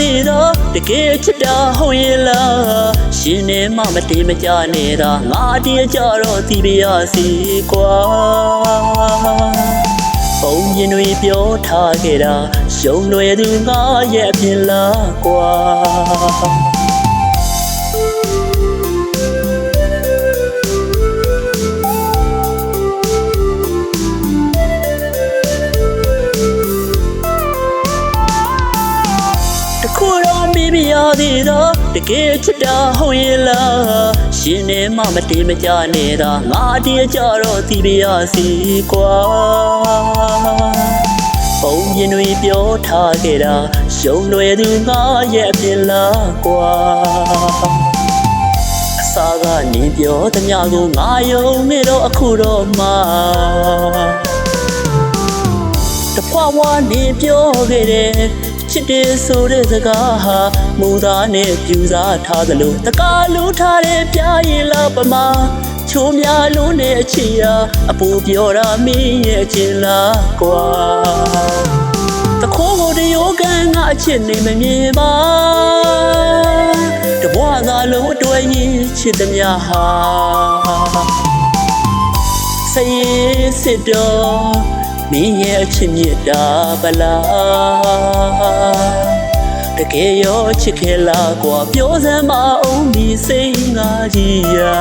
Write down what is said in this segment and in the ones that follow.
သေးတော့တကယ်ချစ်တာဟုတ်ရဲ့လားရှင်နေမှမတင်မကြနေတာငါတည်းကြတော့သိပါရစီကွာပုံရင်တွေပြောထားခဲ့တာရှုံလွယ်သူငါရဲ့အပြင်လားကွာ တော့မိမရသေးတော့တကယ်ချစ်တာဟုတ်ရဲ့လားရှင်နေမှမတင်မကြနေတာငါတည်းကြတော့သိပါရစီကွာပုံရင်တွေပြောထားခဲ့တာရှုံလွယ်သူငါရဲ့အပြင်လားကွာအစာကနေပြောသမျှကိုငါယုံနေတော့အခုတော့မှတဖွာဖွာနေပြောခဲ့တယ် ချစ်တယ်ဆိုတဲ့စကားဟာမူသားနဲ့ပြူစားထားသလိုတကားလူထားတဲ့ပြာရင်လားပမာချိုးများလုံးနဲ့အချီယာအပူပြောတာမင်းရဲ့အချင်းလားကွာတခိုးကိုတယောကန်ငါအချစ်နေမမြင်ပါတဘွားသာလုံးအတွဲရင်ချစ်သမျှဟာစရင်စစ်တော် မင်းရဲ့အချစ်မြတ်တာပလားတကယ်ရောချစ်ခဲ့လားကွာပြောစမ်းမအောင်ဒီစိတ်ငါကြီးရာ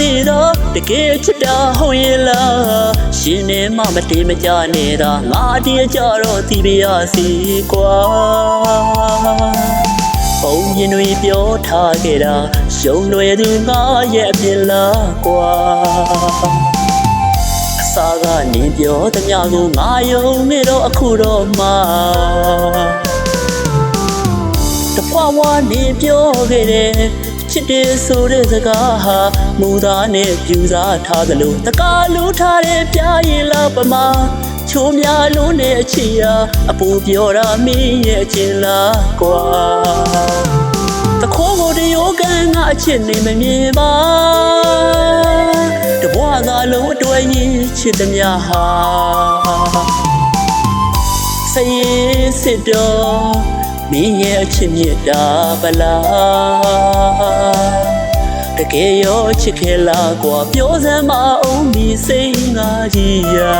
သေးတော့တကယ်ချစ်တာဟုတ်ရဲ့လားရှင်နေမှမတင်မကြနေတာငါတည်းကြတော့သိပါရစီကွာပုံရင်တွေပြောထားခဲ့တာရှုံလွယ်သူငါရဲ့အပြင်လားကွာအစာကနေပြောသမျှကိုငါယုံနေတော့အခုတော့မှတဖွာဖွာနေပြောခဲ့တယ် ချစ်တယ်ဆိုတဲ့စကားဟာမူသားနဲ့ပြူစားထားသလိုတကားလူထားတဲ့ပြာရင်လားပမာချိုးများလုံးနဲ့အချီယာအပူပြောတာမင်းရဲ့အချင်းလားကွာတခိုးကိုတယောကန်ငါအချစ်နေမမြင်ပါတဘွားသာလုံးအတွဲရင်ချစ်သမျှဟာစရင်စစ်တော် မင်းရဲ့အချစ်မြတ်တာပလားတကယ်ရောချစ်ခဲ့လားကွာပြောစမ်းမအောင်ဒီစိတ်ငါကြီးရာ